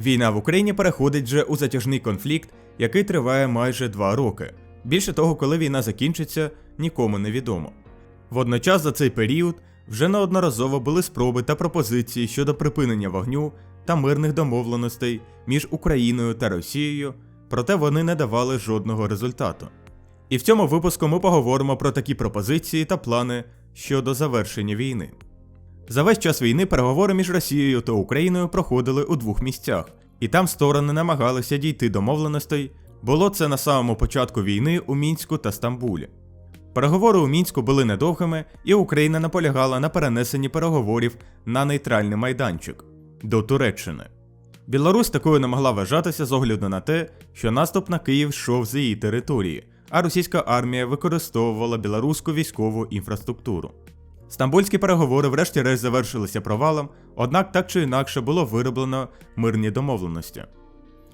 Війна в Україні переходить вже у затяжний конфлікт, який триває майже два роки. Більше того, коли війна закінчиться, нікому не відомо. Водночас за цей період вже неодноразово були спроби та пропозиції щодо припинення вогню та мирних домовленостей між Україною та Росією, проте вони не давали жодного результату. І в цьому випуску ми поговоримо про такі пропозиції та плани щодо завершення війни. За весь час війни переговори між Росією та Україною проходили у двох місцях, і там сторони намагалися дійти домовленостей. Було це на самому початку війни у Мінську та Стамбулі. Переговори у мінську були недовгими, і Україна наполягала на перенесенні переговорів на нейтральний майданчик до Туреччини. Білорусь такою не могла вважатися з огляду на те, що наступ на Київ йшов з її території, а російська армія використовувала білоруську військову інфраструктуру. Стамбульські переговори врешті-решт завершилися провалом, однак так чи інакше було вироблено мирні домовленості.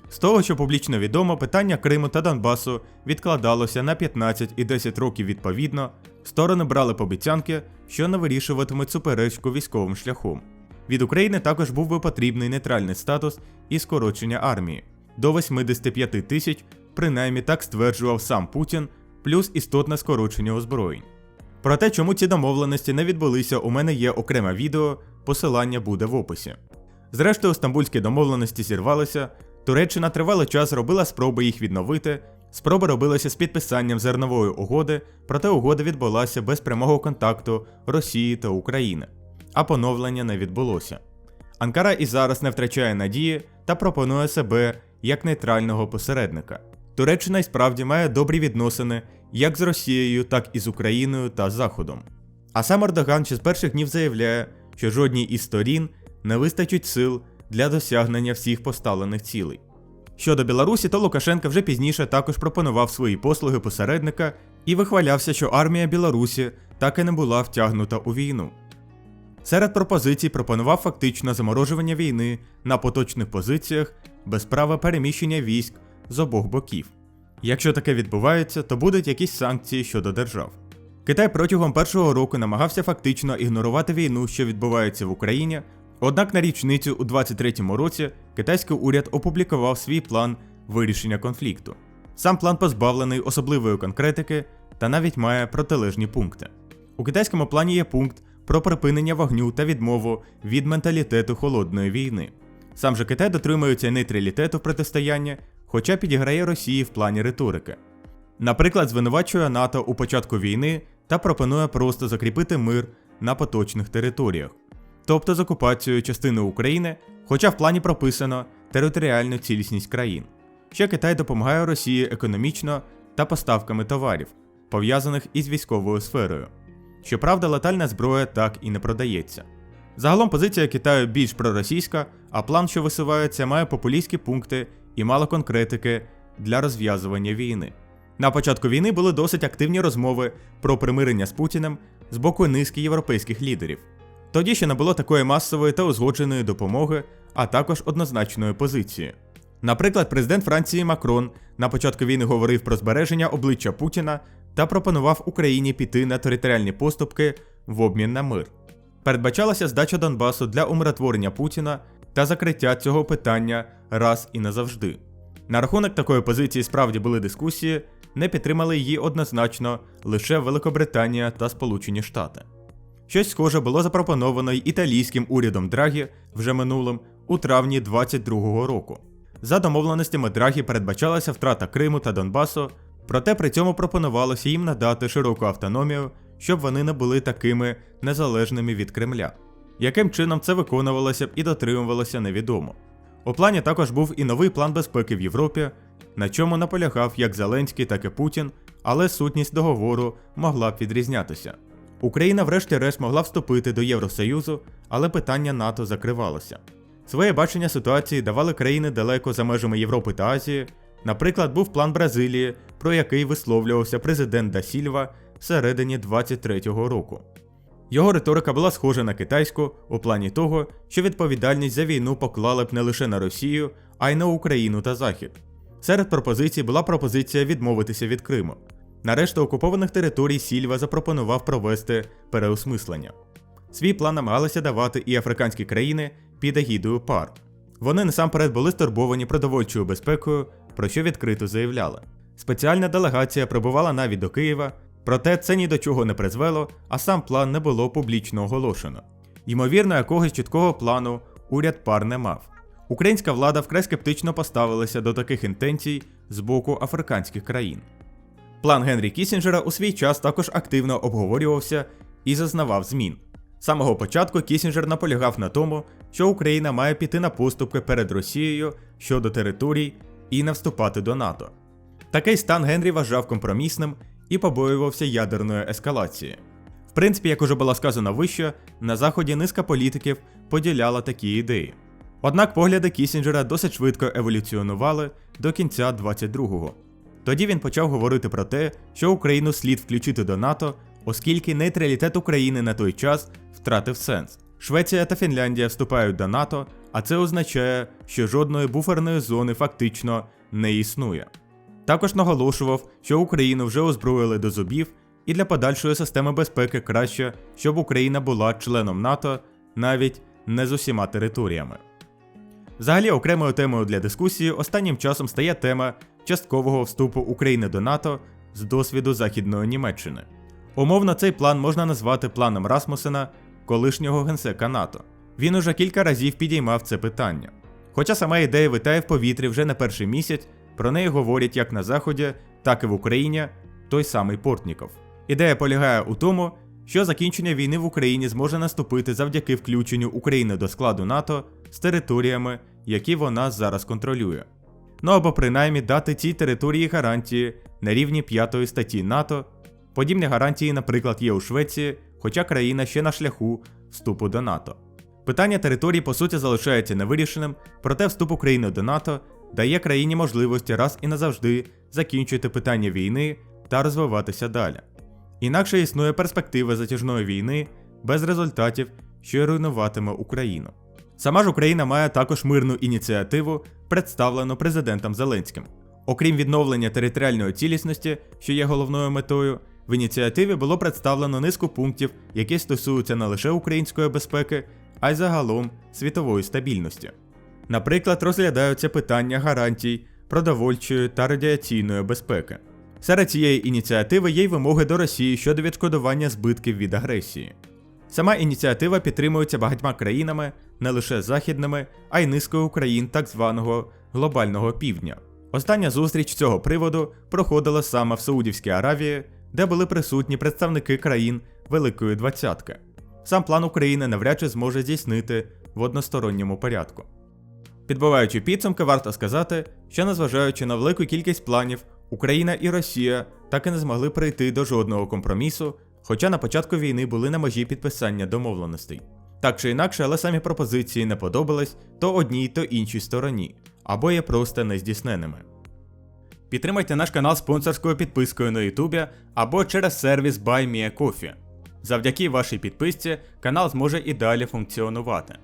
З того, що публічно відомо, питання Криму та Донбасу відкладалося на 15 і 10 років відповідно, сторони брали побіцянки, що не вирішуватимуть суперечку військовим шляхом. Від України також був би потрібний нейтральний статус і скорочення армії до 85 тисяч, принаймні так стверджував сам Путін, плюс істотне скорочення озброєнь. Про те, чому ці домовленості не відбулися, у мене є окреме відео, посилання буде в описі. Зрештою, стамбульські домовленості зірвалися, Туреччина тривалий час робила спроби їх відновити. Спроба робилася з підписанням зернової угоди, проте угода відбулася без прямого контакту Росії та України, а поновлення не відбулося. Анкара і зараз не втрачає надії та пропонує себе як нейтрального посередника. Туреччина й справді має добрі відносини як з Росією, так і з Україною та Заходом. А сам Ердоган ще з перших днів заявляє, що жодній із сторін не вистачить сил для досягнення всіх поставлених цілей. Щодо Білорусі, то Лукашенко вже пізніше також пропонував свої послуги посередника і вихвалявся, що армія Білорусі так і не була втягнута у війну. Серед пропозицій пропонував фактично заморожування війни на поточних позиціях без права переміщення військ з обох боків. Якщо таке відбувається, то будуть якісь санкції щодо держав. Китай протягом першого року намагався фактично ігнорувати війну, що відбувається в Україні, однак на річницю у 23-му році китайський уряд опублікував свій план вирішення конфлікту. Сам план позбавлений особливої конкретики та навіть має протилежні пункти. У китайському плані є пункт про припинення вогню та відмову від менталітету холодної війни. Сам же Китай дотримується нейтралітету в протистоянні, хоча підіграє Росії в плані риторики. Наприклад, звинувачує НАТО у початку війни та пропонує просто закріпити мир на поточних територіях, тобто з окупацією частини України, хоча в плані прописано територіальну цілісність країн. Ще Китай допомагає Росії економічно та поставками товарів, пов'язаних із військовою сферою. Щоправда, летальна зброя так і не продається. Загалом позиція Китаю більш проросійська, а план, що висувається, має популістські пункти і мало конкретики для розв'язування війни. На початку війни були досить активні розмови про примирення з Путіним з боку низки європейських лідерів. Тоді ще не було такої масової та узгодженої допомоги, а також однозначної позиції. Наприклад, президент Франції Макрон на початку війни говорив про збереження обличчя Путіна та пропонував Україні піти на територіальні поступки в обмін на мир. Передбачалася здача Донбасу для умиротворення Путіна та закриття цього питання раз і назавжди. На рахунок такої позиції справді були дискусії, не підтримали її однозначно лише Великобританія та Сполучені Штати. Щось схоже було запропоновано й італійським урядом Драгі вже минулим у травні 22-го року. За домовленостями Драгі передбачалася втрата Криму та Донбасу, проте при цьому пропонувалося їм надати широку автономію, щоб вони не були такими незалежними від Кремля. Яким чином це виконувалося б і дотримувалося невідомо. У плані також був і новий план безпеки в Європі, на чому наполягав як Зеленський, так і Путін, але сутність договору могла б відрізнятися. Україна, врешті-решт, могла вступити до Євросоюзу, але питання НАТО закривалося. Своє бачення ситуації давали країни далеко за межами Європи та Азії. Наприклад, був план Бразилії, про який висловлювався президент Дасільва всередині 23-го року. Його риторика була схожа на китайську у плані того, що відповідальність за війну поклали б не лише на Росію, а й на Україну та Захід. Серед пропозицій була пропозиція відмовитися від Криму. На решту окупованих територій Сільва запропонував провести переосмислення. Свій план намагалися давати і африканські країни під агідою пар. Вони насамперед були стурбовані продовольчою безпекою, про що відкрито заявляли. Спеціальна делегація прибувала навіть до Києва, проте це ні до чого не призвело, а сам план не було публічно оголошено. Ймовірно, якогось чіткого плану уряд пар не мав. Українська влада вкрай скептично поставилася до таких інтенцій з боку африканських країн. План Генрі Кісінджера у свій час також активно обговорювався і зазнавав змін. З самого початку Кісінджер наполягав на тому, що Україна має піти на поступки перед Росією щодо територій і не вступати до НАТО. Такий стан Генрі вважав компромісним і побоювався ядерної ескалації. В принципі, як уже було сказано вище, на заході низка політиків поділяла такі ідеї. Однак погляди Кісінджера досить швидко еволюціонували до кінця 22-го. Тоді він почав говорити про те, що Україну слід включити до НАТО, оскільки нейтралітет України на той час втратив сенс. Швеція та Фінляндія вступають до НАТО, а це означає, що жодної буферної зони фактично не існує. Також наголошував, що Україну вже озброїли до зубів, і для подальшої системи безпеки краще, щоб Україна була членом НАТО навіть не з усіма територіями. Взагалі, окремою темою для дискусії останнім часом стає тема часткового вступу України до НАТО з досвіду Західної Німеччини. Умовно, цей план можна назвати планом Расмусена, колишнього генсека НАТО. Він уже кілька разів підіймав це питання. Хоча сама ідея витає в повітрі вже не перший місяць, про неї говорять як на Заході, так і в Україні той самий Портніков. Ідея полягає у тому, що закінчення війни в Україні зможе наступити завдяки включенню України до складу НАТО з територіями, які вона зараз контролює. Ну або принаймні дати цій території гарантії на рівні 5 статті НАТО. Подібні гарантії, наприклад, є у Швеції, хоча країна ще на шляху вступу до НАТО. Питання території по суті залишається невирішеним, проте вступ України до НАТО дає країні можливості раз і назавжди закінчити питання війни та розвиватися далі. Інакше існує перспектива затяжної війни без результатів, що руйнуватиме Україну. Сама ж Україна має також мирну ініціативу, представлену президентом Зеленським. Окрім відновлення територіальної цілісності, що є головною метою, в ініціативі було представлено низку пунктів, які стосуються не лише української безпеки, а й загалом світової стабільності. Наприклад, розглядаються питання гарантій, продовольчої та радіаційної безпеки. Серед цієї ініціативи є й вимоги до Росії щодо відшкодування збитків від агресії. Сама ініціатива підтримується багатьма країнами, не лише західними, а й низкою країн так званого глобального півдня. Остання зустріч цього приводу проходила саме в Саудівській Аравії, де були присутні представники країн Великої Двадцятки. Сам план України навряд чи зможе здійснити в односторонньому порядку. Підбиваючи підсумки, варто сказати, що незважаючи на велику кількість планів, Україна і Росія так і не змогли прийти до жодного компромісу, хоча на початку війни були на межі підписання домовленостей. Так чи інакше, але самі пропозиції не подобались то одній, то іншій стороні, або є просто нездійсненими. Підтримайте наш канал спонсорською підпискою на Ютубі або через сервіс BuyMeACoffee. Завдяки вашій підписці канал зможе і далі функціонувати.